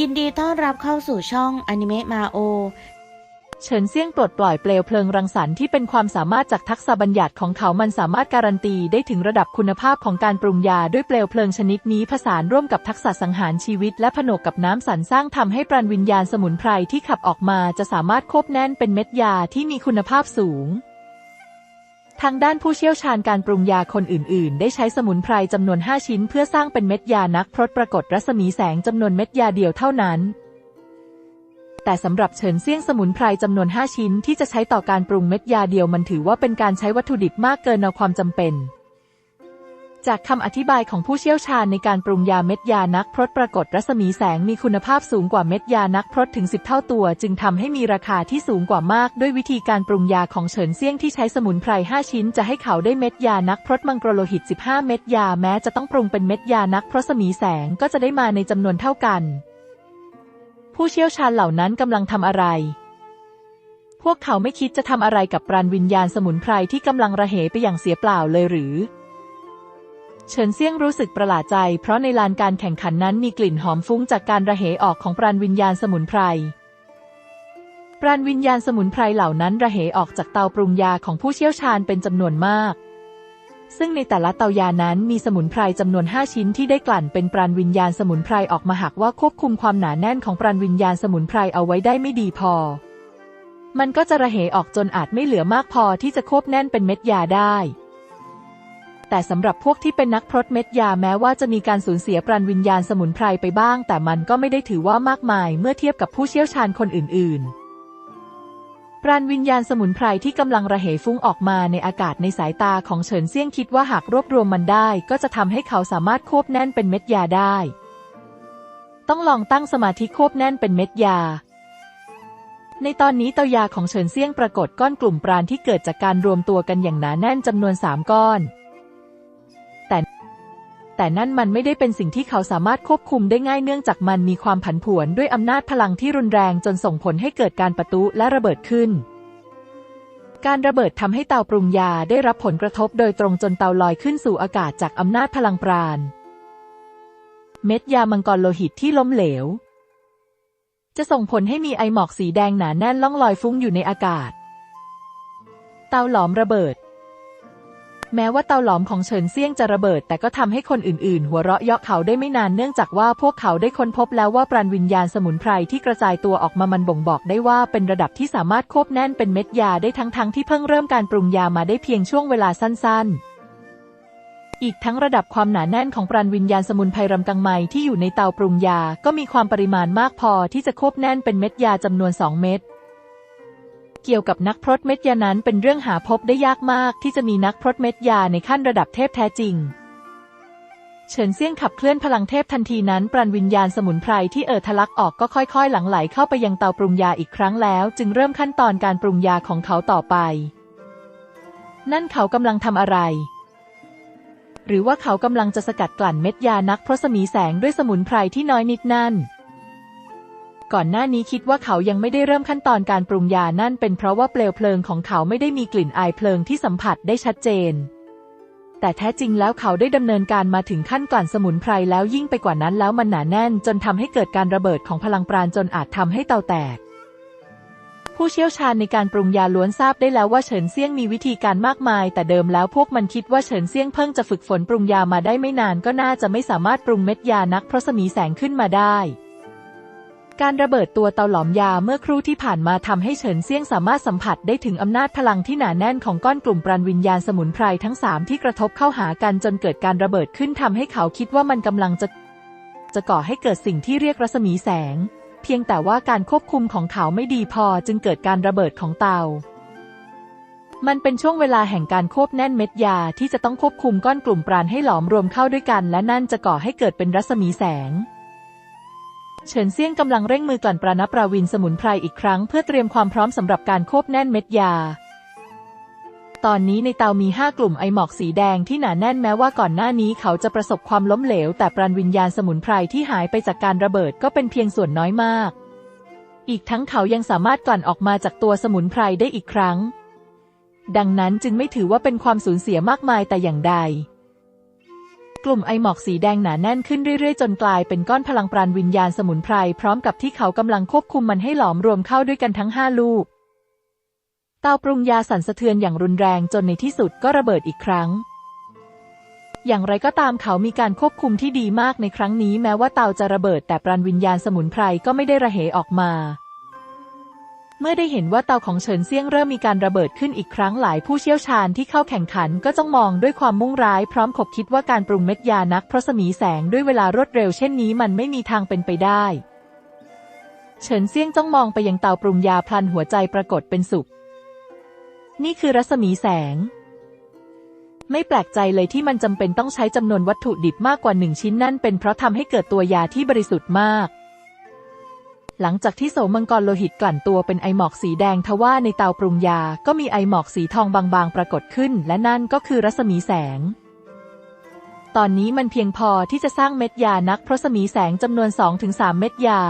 ยินดีต้อนรับเข้าสู่ช่องอนิเมะมาโอ เฉินเซี่ยงปลดปล่อยเปลวเพลิงรังสรรค์ที่เป็นความสามารถจากทักษะบัญญัติของเขามันสามารถการันตีได้ถึงระดับคุณภาพของการปรุงยาด้วยเปลวเพลิงชนิดนี้ผสานร่วมกับทักษะสังหารชีวิต และผนวกกับน้ำสรรสร้างทำให้ปราณวิญญาณสมุนไพรที่ขับออกมาจะสามารถควบแน่นเป็นเม็ดยาที่มีคุณภาพสูง ทางด้านผู้เชี่ยวชาญการปรุงยาคนอื่น ๆ ได้ใช้สมุนไพรจำนวน 5 ชิ้น เพื่อสร้างเป็นเม็ดยานักพรตปรากฏรัศมีแสงจำนวนเม็ดยาเดียวเท่านั้น แต่สำหรับเฉินเซี่ยงสมุนไพรจำนวน 5 ชิ้นที่จะใช้ต่อการปรุงเม็ดยาเดียวมันถือว่าเป็นการใช้วัตถุดิบมากเกินเอาความจำเป็น จากคำอธิบายของผู้เชี่ยวชาญในการปรุงยาเม็ดยานักพรตปรากฏรัศมีแสงมีคุณภาพสูงกว่าเม็ดยานักพรตถึง 10 เท่าตัว จึงทำให้มีราคาที่สูงกว่ามาก ด้วยวิธีการปรุงยาของเฉินเซี่ยงที่ใช้สมุนไพร 5 ชิ้น จะให้เขาได้เม็ดยานักพรตมังกรโลหิต 15 เม็ดยาแม้จะต้องปรุงเป็นเม็ดยานักพรตรัศมีแสงก็จะได้มาในจำนวนเท่ากัน ผู้เชี่ยวชาญเหล่านั้นกำลังทำอะไรพวกเขาไม่คิดจะทำอะไรกับปราณวิญญาณสมุนไพรที่กำลังระเหไปอย่างเสียเปล่าเลยหรือ เฉินเซี่ยงรู้สึกประหลาดใจ เพราะในลานการแข่งขันนั้นมีกลิ่นหอมฟุ้งจากการระเหยออกของปราณวิญญาณสมุนไพร ปราณวิญญาณสมุนไพรเหล่านั้นระเหยออกจากเตาปรุงยาของผู้เชี่ยวชาญเป็นจำนวนมาก ซึ่งในแต่ละเตายานั้นมีสมุนไพรจำนวน 5 ชิ้นที่ได้กลั่นเป็นปราณวิญญาณสมุนไพรออกมาหากว่าควบคุมความหนาแน่นของปราณวิญญาณสมุนไพรเอาไว้ได้ไม่ดีพอ มันก็จะระเหยออกจนอาจไม่เหลือมากพอที่จะควบแน่นเป็นเม็ดยาได้ แต่สำหรับพวกที่เป็นนักพรตเม็ดยาแม้ว่าจะมีการสูญเสียปราณวิญญาณสมุนไพรไปบ้าง แต่มันก็ไม่ได้ถือว่ามากมายเมื่อเทียบกับผู้เชี่ยวชาญคนอื่น ๆ ปราณวิญญาณสมุนไพรที่กำลังระเหฟุ้งออกมาในอากาศในสายตาของเฉินเซี่ยงคิดว่าหากรวบรวมมันได้ ก็จะทำให้เขาสามารถควบแน่นเป็นเม็ดยาได้ ต้องลองตั้งสมาธิควบแน่นเป็นเม็ดยาในตอนนี้เตายาของเฉินเซี่ยงปรากฏก้อนกลุ่มปราณที่เกิดจากการรวมตัวกันอย่างหนาแน่นจำนวนสามก้อน แต่นั่นมันไม่ได้เป็นสิ่งที่เขาสามารถควบคุมได้ง่ายเนื่องจากมันมีความผันผวนด้วยอำนาจพลังที่รุนแรงจนส่งผลให้เกิดการประทุและระเบิดขึ้น การระเบิดทำให้เตาปรุงยาได้รับผลกระทบโดยตรงจนเตาลอยขึ้นสู่อากาศจากอำนาจพลังปราณ เม็ดยามังกรโลหิตที่ล้มเหลว จะส่งผลให้มีไอหมอกสีแดงหนาแน่นล่องลอยฟุ้งอยู่ในอากาศ เตาหลอมระเบิด แม้ว่าเตาหลอมของเฉินเซี่ยงจะระเบิด แต่ก็ทำให้คนอื่นๆ หัวเราะเยาะเขาได้ไม่นานเนื่องจากว่าพวกเขาได้ค้นพบแล้วว่าปราณวิญญาณสมุนไพรที่กระจายตัวออกมามันบ่งบอกได้ว่าเป็นระดับที่สามารถควบแน่นเป็นเม็ดยาได้ทั้งๆทที่เพิ่งเริ่มการปรุงยามาได้เพียงช่วงเวลาสั้นๆอีกทั้งระดับความหนาแน่นของปราณวิญญาณสมุนไพรรำกังไมที่อยู่ในเตาปรุงยา ก็มีความปริมาณมากพอที่จะควบแน่นเป็นเม็ดยาจำนวนสองเม็ด เกี่ยวกับนักพรตเม็ดยานั้นเป็นเรื่องหาพบได้ยากมากที่จะมีนักพรตเม็ดยาในขั้นระดับเทพแท้จริง เฉินเซี่ยงขับเคลื่อนพลังเทพทันทีนั้นปราณวิญญาณสมุนไพรที่เอ่อทะลักออกก็ค่อยๆ หลั่งไหลเข้าไปยังเตาปรุงยาอีกครั้งแล้ว จึงเริ่มขั้นตอนการปรุงยาของเขาต่อไป นั่นเขากำลังทำอะไรหรือว่าเขากำลังจะสกัดกลั่นเม็ดยานักพรสมีแสงด้วยสมุนไพรที่น้อยนิดนั่น ก่อนหน้านี้คิดว่าเขายังไม่ได้เริ่มขั้นตอนการปรุงยานั่นเป็นเพราะว่าเปลวเพลิงของเขาไม่ได้มีกลิ่นอายเพลิงที่สัมผัสได้ชัดเจน แต่แท้จริงแล้วเขาได้ดำเนินการมาถึงขั้นกลั่นสมุนไพรแล้วยิ่งไปกว่านั้นแล้วมันหนาแน่น จนทำให้เกิดการระเบิดของพลังปราณจนอาจทำให้เตาแตกผู้เชี่ยวชาญในการปรุงยาล้วนทราบได้แล้วว่าเฉินเซี่ยงมีวิธีการมากมาย แต่เดิมแล้วพวกมันคิดว่าเฉินเซี่ยงเพิ่งจะฝึกฝนปรุงยามาได้ไม่นานก็น่าจะไม่สามารถปรุงเม็ดยานักเพราะสมีแสงขึ้นมาได้ การระเบิดตัวเตาหลอมยาเมื่อครู่ที่ผ่านมาทำให้เฉินเซี่ยงสามารถสัมผัสได้ถึงอำนาจพลังที่หนาแน่นของก้อนกลุ่มปราณวิญญาณสมุนไพรทั้งสามที่กระทบเข้าหากันจนเกิดการระเบิดขึ้นทำให้เขาคิดว่ามันกำลังจะ จะก่อให้เกิดสิ่งที่เรียกรัศมีแสง เพียงแต่ว่าการควบคุมของเขาไม่ดีพอจึงเกิดการระเบิดของเตา มันเป็นช่วงเวลาแห่งการควบแน่นเม็ดยาที่จะต้องควบคุมก้อนกลุ่มปราณให้หลอมรวมเข้าด้วยกัน และนั่นจะก่อให้เกิดเป็นรัศมีแสง เฉินเซี่ยงกำลังเร่งมือกลั่นปราณปราวินสมุนไพรอีกครั้งเพื่อเตรียมความพร้อมสำหรับการควบแน่นเม็ดยา ตอนนี้ในเตามีห้ากลุ่มไอหมอกสีแดงที่หนาแน่นแม้ว่าก่อนหน้านี้เขาจะประสบความล้มเหลว แต่ปราณวิญญาณสมุนไพรที่หายไปจากการระเบิดก็เป็นเพียงส่วนน้อยมาก อีกทั้งเขายังสามารถกลั่นออกมาจากตัวสมุนไพรได้อีกครั้ง ดังนั้นจึงไม่ถือว่าเป็นความสูญเสียมากมายแต่อย่างใด กลุ่มไอหมอกสีแดงหนาแน่นขึ้นเรื่อยๆ จนกลายเป็นก้อนพลังปราณวิญญาณสมุนไพรพร้อมกับที่เขากำลังควบคุมมันให้หลอมรวมเข้าด้วยกันทั้งห้าลูก เตาปรุงยาสั่นสะเทือนอย่างรุนแรงจนในที่สุดก็ระเบิดอีกครั้ง อย่างไรก็ตามเขามีการควบคุมที่ดีมากในครั้งนี้แม้ว่าเตาจะระเบิดแต่ปราณวิญญาณสมุนไพรก็ไม่ได้ระเหยออกมา เมื่อได้เห็นว่าเตาของเฉินเซียงเริ่มมีการระเบิดขึ้นอีกครั้งหลายผู้เชี่ยวชาญที่เข้าแข่งขันก็จ้องมองด้วยความมุ่งร้ายพร้อมขบคิดว่าการปรุงเม็ดยานักเพราะสมีแสงด้วยเวลารวดเร็วเช่นนี้มันไม่มีทางเป็นไปได้ เฉินเซียงจ้องมองไปยังเตาปรุงยาพลันหัวใจปรากฏเป็นสุข นี่คือรัศมีแสง ไม่แปลกใจเลยที่มันจำเป็นต้องใช้จำนวนวัตถุดิบมากกว่าหนึ่งชิ้นนั่นเป็นเพราะทำให้เกิดตัวยาที่บริสุทธิ์มาก หลังจากที่โสมมังกรโลหิตกลั่นตัวเป็นไอหมอกสีแดงทว่าในเตาปรุงยาก็มีไอหมอกสีทองบางๆ ปรากฏขึ้น และนั่นก็คือรัศมีแสง ตอนนี้มันเพียงพอที่จะสร้างเม็ดยานักเพราะสมีแสงจำนวน 2-3 เม็ดยา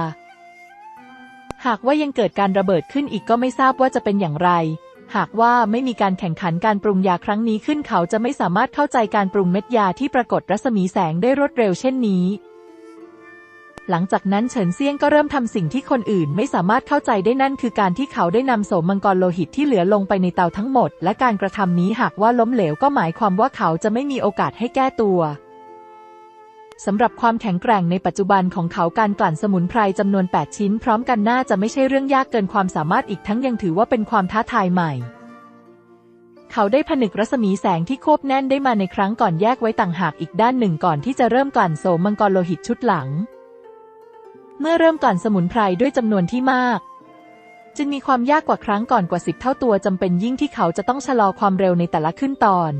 หากว่ายังเกิดการระเบิดขึ้นอีกก็ไม่ทราบว่าจะเป็นอย่างไร หากว่าไม่มีการแข่งขันการปรุงยาครั้งนี้ขึ้นเขาจะไม่สามารถเข้าใจการปรุงเม็ดยาที่ปรากฏรัศมีแสงได้รวดเร็วเช่นนี้ หลังจากนั้นเฉินเซียงก็เริ่มทำสิ่งที่คนอื่นไม่สามารถเข้าใจได้นั่นคือการที่เขาได้นำโสมมังกรโลหิตที่เหลือลงไปในเตาทั้งหมด และการกระทำนี้หากว่าล้มเหลวก็หมายความว่าเขาจะไม่มีโอกาสให้แก้ตัวสำหรับความแข็งแกร่งในปัจจุบันของเขาการกลั่นสมุนไพรจำนวน 8 ชิ้น พร้อมกันน่าจะไม่ใช่เรื่องยากเกินความสามารถอีกทั้งยังถือว่าเป็นความท้าทายใหม่ เขาได้ผนึกรัศมีแสงที่ควบแน่นได้มาในครั้งก่อนแยกไว้ต่างหากอีกด้านหนึ่งก่อนที่จะเริ่มกลั่นโสมมังกรโลหิตชุดหลัง เมื่อเริ่มกลั่นสมุนไพรด้วยจำนวนที่มาก จึงมีความยากกว่าครั้งก่อนกว่าสิบเท่าตัวจำเป็นยิ่งที่เขาจะต้องชะลอความเร็วในแต่ละขึ้นตอน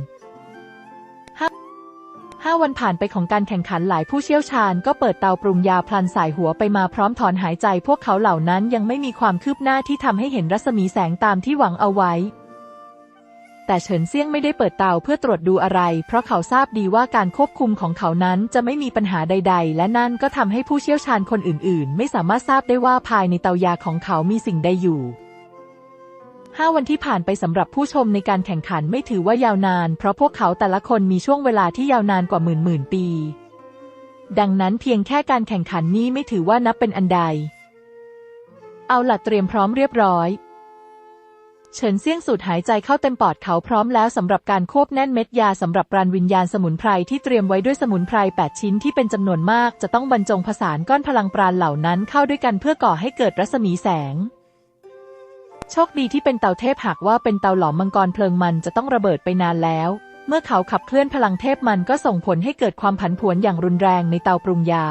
ห้าวันผ่านไปของการแข่งขันหลายผู้เชี่ยวชาญก็เปิดเตาปรุงยาพลันสายหัวไปมาพร้อมถอนหายใจ พวกเขาเหล่านั้นยังไม่มีความคืบหน้าที่ทำให้เห็นรัศมีแสงตามที่หวังเอาไว้ แต่เฉินเซี่ยงไม่ได้เปิดเตาเพื่อตรวจดูอะไร เพราะเขาทราบดีว่าการควบคุมของเขานั้นจะไม่มีปัญหาใด ๆ และนั่นก็ทำให้ผู้เชี่ยวชาญคนอื่น ๆ ไม่สามารถทราบได้ว่าภายในเตายาของเขามีสิ่งใดอยู่ห้าวันที่ผ่านไปสำหรับผู้ชมในการแข่งขันไม่ถือว่ายาวนาน เพราะพวกเขาแต่ละคนมีช่วงเวลาที่ยาวนานกว่าหมื่นหมื่นปี ดังนั้นเพียงแค่การแข่งขันนี้ไม่ถือว่านับเป็นอันใด เอาล่ะเตรียมพร้อมเรียบร้อย เฉินเซี่ยงสูดหายใจเข้าเต็มปอดเขาพร้อมแล้วสำหรับการควบแน่นเม็ดยาสำหรับปราณวิญญาณสมุนไพรที่เตรียมไว้ด้วยสมุนไพร8ชิ้นที่เป็นจำนวนมาก จะต้องบรรจงผสานก้อนพลังปราณเหล่านั้นเข้าด้วยกันเพื่อก่อให้เกิดรัศมีแสง โชคดีที่เป็นเตาเทพหากว่าเป็นเตาหลอมมังกรเพลิงมันจะต้องระเบิดไปนานแล้ว เมื่อเขาขับเคลื่อนพลังเทพมันก็ส่งผลให้เกิดความผันผวนอย่างรุนแรงในเตาปรุงยา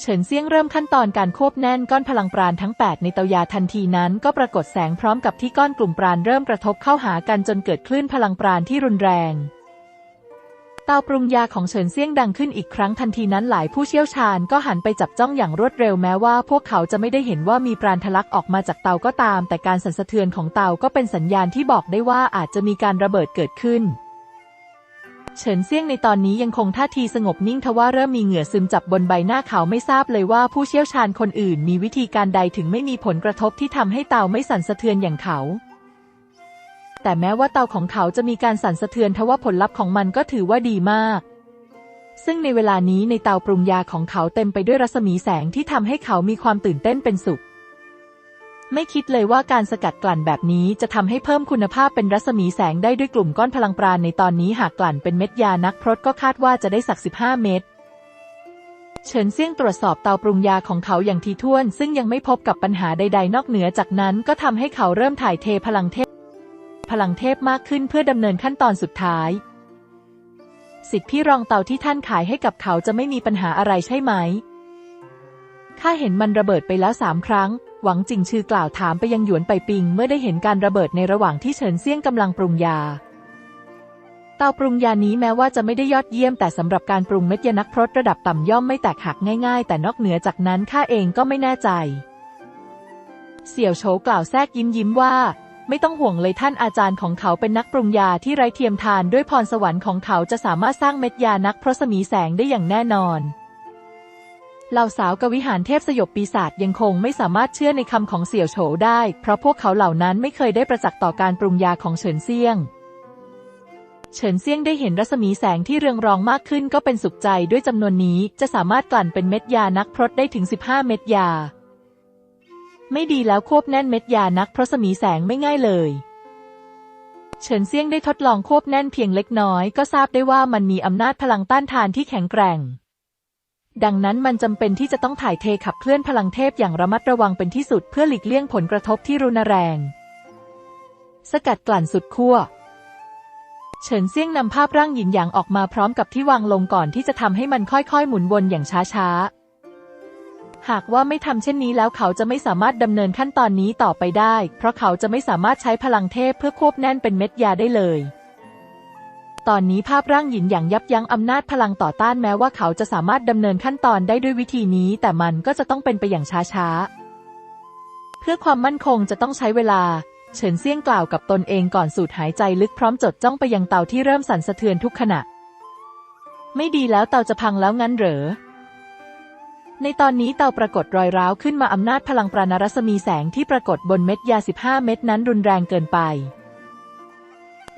เฉินเซี่ยงเริ่มขั้นตอนการควบแน่นก้อนพลังปราณทั้ง 8 ในเตายาทันทีนั้นก็ปรากฏแสงพร้อมกับที่ก้อนกลุ่มปราณเริ่มกระทบเข้าหากันจนเกิดคลื่นพลังปราณที่รุนแรงเตาปรุงยาของเฉินเซี่ยงดังขึ้นอีกครั้งทันทีนั้นหลายผู้เชี่ยวชาญก็หันไปจับจ้องอย่างรวดเร็วแม้ว่าพวกเขาจะไม่ได้เห็นว่ามีปราณทะลักออกมาจากเตาก็ตาม แต่การสั่นสะเทือนของเตาก็เป็นสัญญาณที่บอกได้ว่าอาจจะมีการระเบิดเกิดขึ้น เฉินเซี่ยงในตอนนี้ยังคงท่าทีสงบนิ่งทว่าเริ่มมีเหงื่อซึมจับบนใบหน้าเขาไม่ทราบเลยว่าผู้เชี่ยวชาญคนอื่นมีวิธีการใดถึงไม่มีผลกระทบที่ทำให้เตาไม่สั่นสะเทือนอย่างเขา แต่แม้ว่าเตาของเขาจะมีการสั่นสะเทือนทว่าผลลัพธ์ของมันก็ถือว่าดีมาก ซึ่งในเวลานี้ในเตาปรุงยาของเขาเต็มไปด้วยรัศมีแสงที่ทำให้เขามีความตื่นเต้นเป็นสุข ไม่คิดเลยว่าการสกัดกลั่นแบบนี้จะทำให้เพิ่มคุณภาพเป็นรัศมีแสงได้ด้วยกลุ่มก้อนพลังปราณในตอนนี้หากกลั่นเป็นเม็ดยานักพรตก็คาดว่าจะได้สัก 15 เม็ดเฉินเซี่ยงตรวจสอบเตาปรุงยาของเขาอย่างทีท่วน ซึ่งยังไม่พบกับปัญหาใด ๆ นอกเหนือจากนั้นก็ทำให้เขาเริ่มถ่ายเทพลังเทพ พลังเทพมากขึ้นเพื่อดำเนินขั้นตอนสุดท้าย สิทธิพี่รองเตาที่ท่านขายให้กับเขาจะไม่มีปัญหาอะไรใช่ไหมข้าเห็นมันระเบิดไปแล้วสามครั้ง หวังจิงชื่อกล่าวถามไปยังหยวนไปปิงเมื่อได้เห็นการระเบิดในระหว่างที่เฉินเซี่ยงกำลังปรุงยา เตาปรุงยานี้แม้ว่าจะไม่ได้ยอดเยี่ยมแต่สำหรับการปรุงเม็ดยานักพรตระดับต่ำย่อมไม่แตกหักง่าย ๆ แต่นอกเหนือจากนั้นข้าเองก็ไม่แน่ใจ เสี่ยวโฉกล่าวแทรกยิ้มยิ้มว่า ไม่ต้องห่วงเลยท่านอาจารย์ของเขาเป็นนักปรุงยาที่ไร้เทียมทานด้วยพรสวรรค์ของเขาจะสามารถสร้างเม็ดยานักพรสมีแสงได้อย่างแน่นอน เหล่าสาวกวิหารเทพสยบปีศาจยังคงไม่สามารถเชื่อในคำของเสี่ยวโฉได้ เพราะพวกเขาเหล่านั้นไม่เคยได้ประจักษ์ต่อการปรุงยาของเฉินเซียง เฉินเซียงได้เห็นรัศมีแสงที่เรืองรองมากขึ้นก็เป็นสุขใจด้วยจำนวนนี้จะสามารถกลั่นเป็นเม็ดยานักพรตได้ถึง 15 เม็ดยา ไม่ดีแล้วควบแน่นเม็ดยานักเพราะสมีแสงไม่ง่ายเลยเฉินเซียงได้ทดลองควบแน่นเพียงเล็กน้อยก็ทราบได้ว่ามันมีอำนาจพลังต้านทานที่แข็งแกร่ง ดังนั้นมันจำเป็นที่จะต้องถ่ายเทขับเคลื่อนพลังเทพอย่างระมัดระวังเป็นที่สุดเพื่อหลีกเลี่ยงผลกระทบที่รุนแรง สกัดกลั่นสุดขั้ว เฉินเซี่ยงนำภาพร่างหยินหยางออกมาพร้อมกับที่วางลงก่อนที่จะทำให้มันค่อยๆ หมุนวนอย่างช้าๆ หากว่าไม่ทำเช่นนี้แล้วเขาจะไม่สามารถดำเนินขั้นตอนนี้ต่อไปได้ เพราะเขาจะไม่สามารถใช้พลังเทพเพื่อควบแน่นเป็นเม็ดยาได้เลย ตอนนี้ภาพร่างหยินหยางยับยั้งอำนาจพลังต่อต้านแม้ว่าเขาจะสามารถดำเนินขั้นตอนได้ด้วยวิธีนี้ แต่มันก็จะต้องเป็นไปอย่างช้าๆ เพื่อความมั่นคงจะต้องใช้เวลา เฉินเซี่ยงกล่าวกับตนเองก่อนสูดหายใจลึกพร้อมจดจ้องไปยังเตาที่เริ่มสั่นสะเทือนทุกขณะ ไม่ดีแล้วเตาจะพังแล้วงั้นเหรอในตอนนี้เตาปรากฏรอยร้าวขึ้นมาอำนาจพลังปราณรัศมีแสงที่ปรากฏบนเม็ดยา 15 เม็ดนั้นรุนแรงเกินไป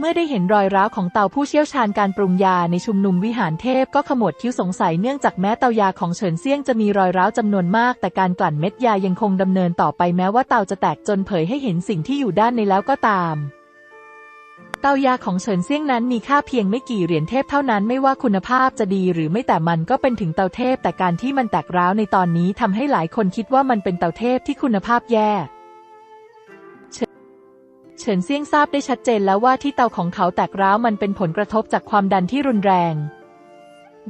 เมื่อได้เห็นรอยร้าวของเตาผู้เชี่ยวชาญการปรุงยาในชุมนุมวิหารเทพก็ขมวดคิ้วสงสัยเนื่องจากแม้เตายาของเฉินเซี่ยงจะมีรอยร้าวจำนวนมาก แต่การกลั่นเม็ดยายังคงดำเนินต่อไปแม้ว่าเตาจะแตกจนเผยให้เห็นสิ่งที่อยู่ด้านในแล้วก็ตามเตายาของเฉินเซี่ยงนั้นมีค่าเพียงไม่กี่เหรียญเทพเท่านั้นไม่ว่าคุณภาพจะดีหรือไม่แต่มันก็เป็นถึงเตาเทพ แต่การที่มันแตกร้าวในตอนนี้ทำให้หลายคนคิดว่ามันเป็นเตาเทพที่คุณภาพแย่ เฉินเซี่ยงทราบได้ชัดเจนแล้วว่าที่เตาของเขาแตกร้าวมันเป็นผลกระทบจากความดันที่รุนแรง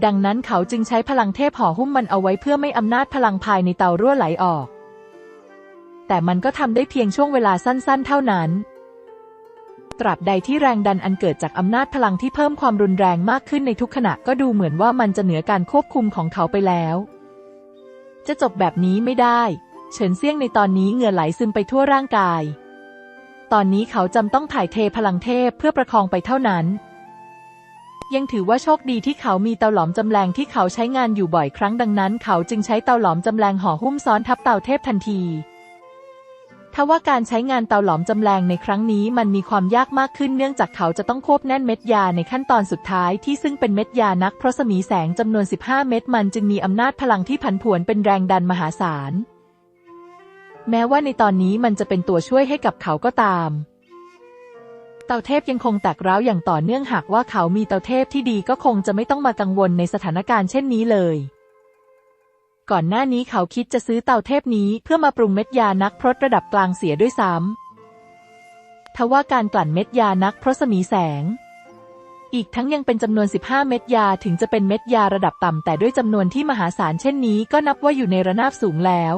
ดังนั้นเขาจึงใช้พลังเทพห่อหุ้มมันเอาไว้เพื่อไม่อำนาจพลังภายในเตารั่วไหลออก แต่มันก็ทำได้เพียงช่วงเวลาสั้นๆ เท่านั้น ตราบใดที่แรงดันอันเกิดจากอำนาจพลังที่เพิ่มความรุนแรงมากขึ้นในทุกขณะก็ดูเหมือนว่ามันจะเหนือการควบคุมของเขาไปแล้ว จะจบแบบนี้ไม่ได้ เฉินเซี่ยงในตอนนี้เหงื่อไหลซึมไปทั่วร่างกาย ตอนนี้เขาจำต้องถ่ายเทพลังเทพเพื่อประคองไปเท่านั้น ยังถือว่าโชคดีที่เขามีเตาหลอมจำแรงที่เขาใช้งานอยู่บ่อยครั้งดังนั้น เขาจึงใช้เตาหลอมจำแรงห่อหุ้มซ้อนทับเตาเทพทันทีทว่าการใช้งานเตาหลอมจำแรงในครั้งนี้มันมีความยากมากขึ้นเนื่องจากเขาจะต้องควบแน่นเม็ดยาในขั้นตอนสุดท้ายที่ซึ่งเป็นเม็ดยานักเพราะสมีแสงจำนวน 15 เม็ดมันจึงมีอำนาจพลังที่ผันผวนเป็นแรงดันมหาศาล แม้ว่าในตอนนี้มันจะเป็นตัวช่วยให้กับเขาก็ตาม เตาเทพยังคงแตกร้าวอย่างต่อเนื่องหากว่าเขามีเตาเทพที่ดีก็คงจะไม่ต้องมากังวลในสถานการณ์เช่นนี้เลย ก่อนหน้านี้เขาคิดจะซื้อเตาเทพนี้เพื่อมาปรุงเม็ดยานักพรตระดับกลางเสียด้วยซ้ำทว่าการกลั่นเม็ดยานักพรสมีแสง อีกทั้งยังเป็นจำนวน 15 เม็ดยาถึงจะเป็นเม็ดยาระดับต่ำแต่ด้วยจำนวนที่มหาศาลเช่นนี้ก็นับว่าอยู่ในระนาบสูงแล้ว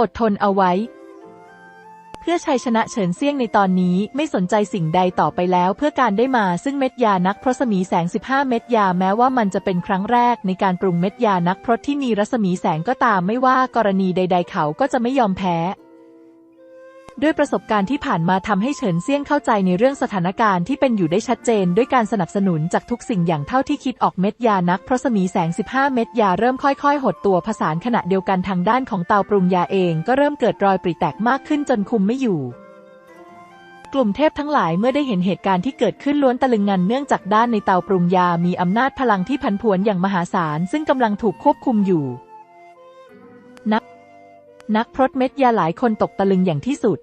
อดทนเอาไว้ เพื่อชัยชนะเฉินเซี่ยงในตอนนี้ไม่สนใจสิ่งใดต่อไปแล้วเพื่อการได้มาซึ่งเม็ดยานักพรสมีแสง 15 เม็ดยาแม้ว่ามันจะเป็นครั้งแรกในการปรุงเม็ดยานักพรสที่มีรัศมีแสงก็ตามไม่ว่ากรณีใด ๆ เขาก็จะไม่ยอมแพ้ ด้วยประสบการณ์ที่ผ่านมาทำให้เฉินเซี่ยงเข้าใจในเรื่องสถานการณ์ที่เป็นอยู่ได้ชัดเจน ด้วยการสนับสนุนจากทุกสิ่งอย่างเท่าที่คิดออกเม็ดยานักเพราะสมีแสง 15 เม็ดยาเริ่มค่อยๆ หดตัวผสานขณะเดียวกันทางด้านของเตาปรุงยาเองก็เริ่มเกิดรอยปริแตกมากขึ้นจนคุมไม่อยู่ กลุ่มเทพทั้งหลายเมื่อได้เห็นเหตุการณ์ที่เกิดขึ้นล้วนตะลึงงันเนื่องจากด้านในเตาปรุงยามีอำนาจพลังที่พันผวนอย่างมหาศาลซึ่งกำลังถูกควบคุมอยู่ นักพรตเม็ดยาหลายคนตกตะลึงอย่างที่สุด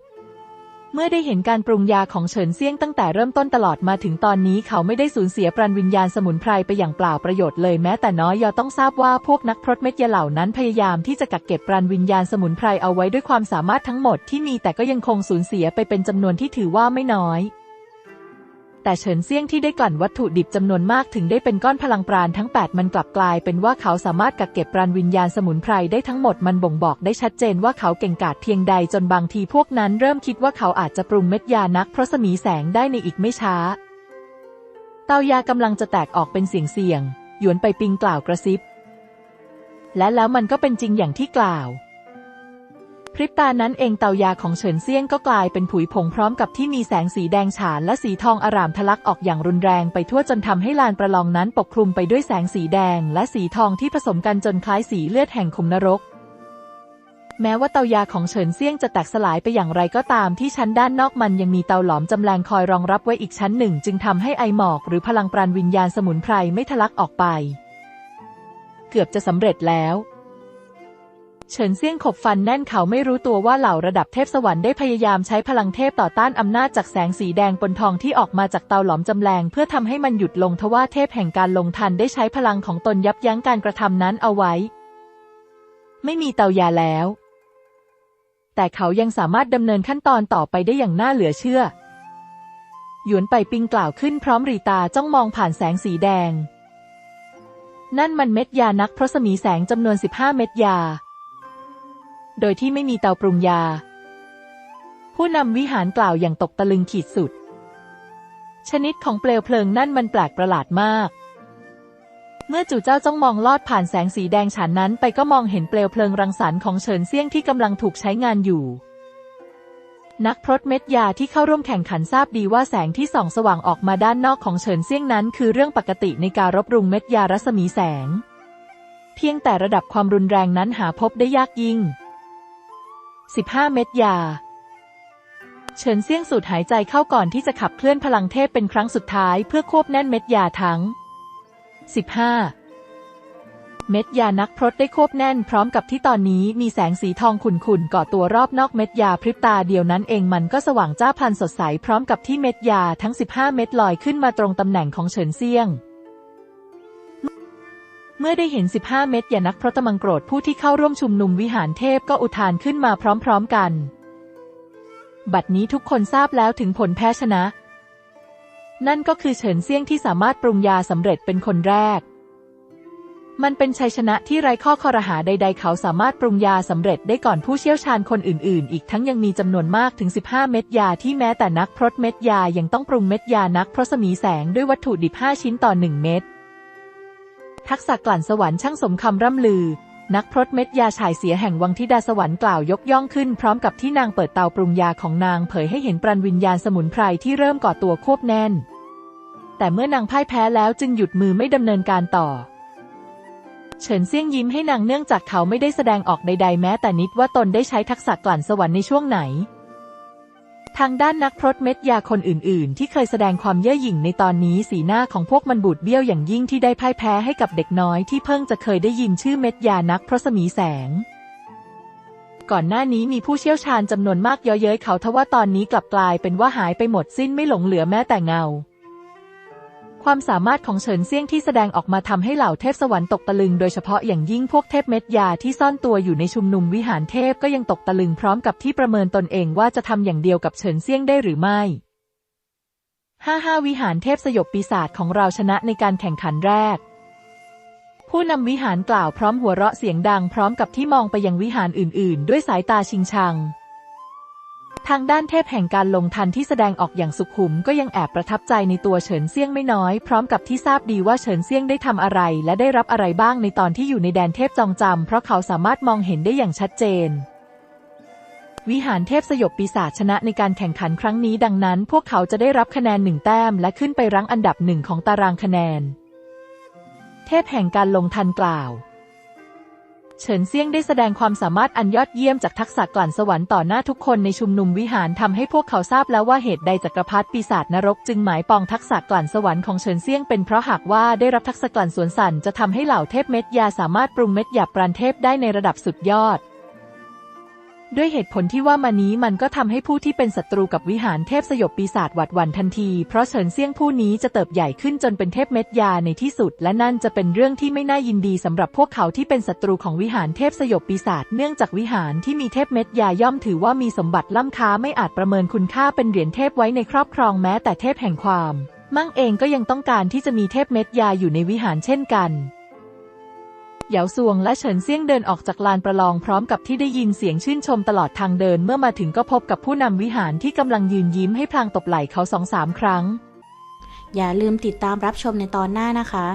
เมื่อได้เห็นการปรุงยาของเฉินเซี่ยงตั้งแต่เริ่มต้นตลอดมาถึงตอนนี้เขาไม่ได้สูญเสียปราณวิญญาณสมุนไพรไปอย่างเปล่าประโยชน์เลยแม้แต่น้อยยอต้องทราบว่าพวกนักพรตเม็ดยาเหล่านั้นพยายามที่จะกักเก็บปราณวิญญาณสมุนไพรเอาไว้ด้วยความสามารถทั้งหมดที่มีแต่ก็ยังคงสูญเสียไปเป็นจำนวนที่ถือว่าไม่น้อย แต่เฉินเซี่ยงที่ได้กลั่นวัตถุดิบจำนวนมากถึงได้เป็นก้อนพลังปราณทั้ง 8 มันกลับกลายเป็นว่าเขาสามารถกักเก็บปราณวิญญาณสมุนไพรได้ทั้งหมดมันบ่งบอกได้ชัดเจนว่าเขาเก่งกาจเพียงใดจนบางทีพวกนั้นเริ่มคิดว่าเขาอาจจะปรุงเม็ดยานักเพราะสมีแสงได้ในอีกไม่ช้า เตายากำลังจะแตกออกเป็นเสียงเสียงหยวนไปปิงกล่าวกระซิบ และแล้วมันก็เป็นจริงอย่างที่กล่าว พริบตานั้นเองเตายาของเฉินเซียงก็กลายเป็นผุยผงพร้อมกับที่มีแสงสีแดงฉานและสีทองอร่ามทะลักออกอย่างรุนแรงไปทั่วจนทำให้ลานประลองนั้นปกคลุมไปด้วยแสงสีแดงและสีทองที่ผสมกันจนคล้ายสีเลือดแห่งขุมนรก แม้ว่าเตายาของเฉินเซียงจะแตกสลายไปอย่างไรก็ตามที่ชั้นด้านนอกมันยังมีเตาหลอมจำแรงคอยรองรับไว้อีกชั้นหนึ่ง จึงทำให้ไอหมอกหรือพลังปราณวิญญาณสมุนไพรไม่ทะลักออกไป เกือบจะสำเร็จแล้ว เฉินเซี่ยงขบฟันแน่นเขาไม่รู้ตัวว่าเหล่าระดับเทพสวรรค์ได้พยายามใช้พลังเทพต่อต้านอำนาจจากแสงสีแดงปนทองที่ออกมาจากเตาหลอมจำแรงเพื่อทำให้มันหยุดลงทว่าเทพแห่งการลงทันได้ใช้พลังของตนยับยั้งการกระทำนั้นเอาไว้ ไม่มีเตายาแล้ว แต่เขายังสามารถดำเนินขั้นตอนต่อไปได้อย่างน่าเหลือเชื่อหยวนไปปิงกล่าวขึ้นพร้อมรีตาจ้องมองผ่านแสงสีแดง นั่นมันเม็ดยานักพรสมีแสงจำนวน 15 เม็ดยา โดยที่ไม่มีเตาปรุงยา ผู้นำวิหารกล่าวอย่างตกตะลึงขีดสุด ชนิดของเปลวเพลิงนั่นมันแปลกประหลาดมาก เมื่อจู่เจ้าจ้องมองลอดผ่านแสงสีแดงฉานนั้นไปก็มองเห็นเปลวเพลิงรังสรรค์ของเฉินเซี่ยงที่กำลังถูกใช้งานอยู่นักพรตเม็ดยาที่เข้าร่วมแข่งขันทราบดีว่าแสงที่ส่องสว่างออกมาด้านนอกของเฉินเซี่ยงนั้น คือเรื่องปกติในการรบรุงเม็ดยารัศมีแสง เพียงแต่ระดับความรุนแรงนั้นหาพบได้ยากยิ่ง 15 เม็ดยา เฉินเซี่ยงสูดหายใจเข้าก่อนที่จะขับเคลื่อนพลังเทพเป็นครั้งสุดท้ายเพื่อควบแน่นเม็ดยาทั้ง 15 เม็ดยานักพรตได้ควบแน่นพร้อมกับที่ตอนนี้มีแสงสีทองขุ่นๆก่อตัวรอบนอกเม็ดยาพริบตาเดียวนั้นเองมันก็สว่างจ้าพลันสดใสพร้อมกับที่เม็ดยาทั้ง 15 เม็ดลอยขึ้นมาตรงตำแหน่งของเฉินเซี่ยง เมื่อได้เห็น 15 เม็ดยานักพรตมังโกรธผู้ที่เข้าร่วมชุมนุมวิหารเทพก็อุทานขึ้นมาพร้อมๆกัน บัดนี้ทุกคนทราบแล้วถึงผลแพ้ชนะ นั่นก็คือเฉินเซี่ยงที่สามารถปรุงยาสำเร็จเป็นคนแรก มันเป็นชัยชนะที่ไร้ข้อคอรหาใด ๆ เขาสามารถปรุงยาสำเร็จได้ก่อนผู้เชี่ยวชาญคนอื่น ๆ อีกทั้งยังมีจำนวนมากถึง 15 เม็ดยาที่แม้แต่นักพรตเม็ดยายังต้องปรุงเม็ดยานักพรสมีแสงด้วยวัตถุดิบ 5 ชิ้นต่อ 1 เม็ด ทักษะกลั่นสวรรค์ช่างสมคำร่ำลือ นักพรตเม็ดยาฉายเสียแห่งวังทิดาสวรรค์กล่าวยกย่องขึ้น พร้อมกับที่นางเปิดเตาปรุงยาของนางเผยให้เห็นปรันวิญญาณสมุนไพรที่เริ่มก่อตัวควบแน่น แต่เมื่อนางพ่ายแพ้แล้วจึงหยุดมือไม่ดำเนินการต่อ เฉินเซี่ยงยิ้มให้นางเนื่องจากเขาไม่ได้แสดงออกใดๆแม้แต่นิดว่าตนได้ใช้ทักษะกลั่นสวรรค์ในช่วงไหน ทางด้านนักพรตเม็ดยาคนอื่น ๆ ที่เคยแสดงความเย่อหยิ่งในตอนนี้สีหน้าของพวกมันบูดเบี้ยวอย่างยิ่งที่ได้พ่ายแพ้ให้กับเด็กน้อยที่เพิ่งจะเคยได้ยินชื่อเม็ดยานักพรสมีแสง ก่อนหน้านี้มีผู้เชี่ยวชาญจำนวนมากเย่อเย้ยเขาทว่าตอนนี้กลับกลายเป็นว่าหายไปหมดสิ้นไม่หลงเหลือแม้แต่เงา ความสามารถของเฉินเซี่ยงที่แสดงออกมาทำให้เหล่าเทพสวรรค์ตกตะลึงโดยเฉพาะอย่างยิ่งพวกเทพเม็ดยาที่ซ่อนตัวอยู่ในชุมนุมวิหารเทพก็ยังตกตะลึงพร้อมกับที่ประเมินตนเองว่าจะทำอย่างเดียวกับเฉินเซี่ยงได้หรือไม่ห้าห้าวิหารเทพสยบปีศาจของเราชนะในการแข่งขันแรก ผู้นำวิหารกล่าวพร้อมหัวเราะเสียงดังพร้อมกับที่มองไปยังวิหารอื่น ๆ ด้วยสายตาชิงชัง ทางด้านเทพแห่งการลงทันที่แสดงออกอย่างสุขุมก็ยังแอบประทับใจในตัวเฉินเซี่ยงไม่น้อย พร้อมกับที่ทราบดีว่าเฉินเซี่ยงได้ทำอะไร และได้รับอะไรบ้างในตอนที่อยู่ในแดนเทพจองจำเพราะเขาสามารถมองเห็นได้อย่างชัดเจน วิหารเทพสยบปีศาจชนะในการแข่งขันครั้งนี้ดังนั้น พวกเขาจะได้รับคะแนนหนึ่งแต้ม และขึ้นไปรั้งอันดับหนึ่งของตารางคะแนน เทพแห่งการลงทันกล่าว เฉินเซียงได้แสดงความสามารถอันยอดเยี่ยมจากทักษะกลั่นสวรรค์ต่อหน้าทุกคนในชุมนุมวิหารทำให้พวกเขาทราบแล้วว่าเหตุใดจักรพรรดิปีศาจนรกจึงหมายปองทักษะกลั่นสวรรค์ของเฉินเซียงเป็นเพราะหากว่าได้รับทักษะกลั่นสวนสันจะทำให้เหล่าเทพเม็ดยาสามารถปรุงเม็ดหยาบปราณเทพได้ในระดับสุดยอด ด้วยเหตุผลที่ว่ามานี้มันก็ทำให้ผู้ที่เป็นศัตรูกับวิหารเทพสยบปีศาจหวัดหวั่นทันที เพราะเฉินเซี่ยงผู้นี้จะเติบใหญ่ขึ้นจนเป็นเทพเม็ดยาในที่สุด และนั่นจะเป็นเรื่องที่ไม่น่ายินดีสำหรับพวกเขาที่เป็นศัตรูของวิหารเทพสยบปีศาจเนื่องจากวิหารที่มีเทพเม็ดยาย่อมถือว่ามีสมบัติล้ำค่าไม่อาจประเมินคุณค่าเป็นเหรียญเทพไว้ในครอบครองแม้แต่เทพแห่งความ มั่งเองก็ยังต้องการที่จะมีเทพเม็ดยาอยู่ในวิหารเช่นกัน เหยาซวงและเฉินเซี่ยงเดินออกจากลานประลองพร้อมกับที่ได้ยินเสียงชื่นชมตลอดทางเดินเมื่อมาถึงก็พบกับผู้นำวิหารที่กำลังยืนยิ้มให้พลางตบไหล่เขาสองสามครั้ง อย่าลืมติดตามรับชมในตอนหน้านะคะ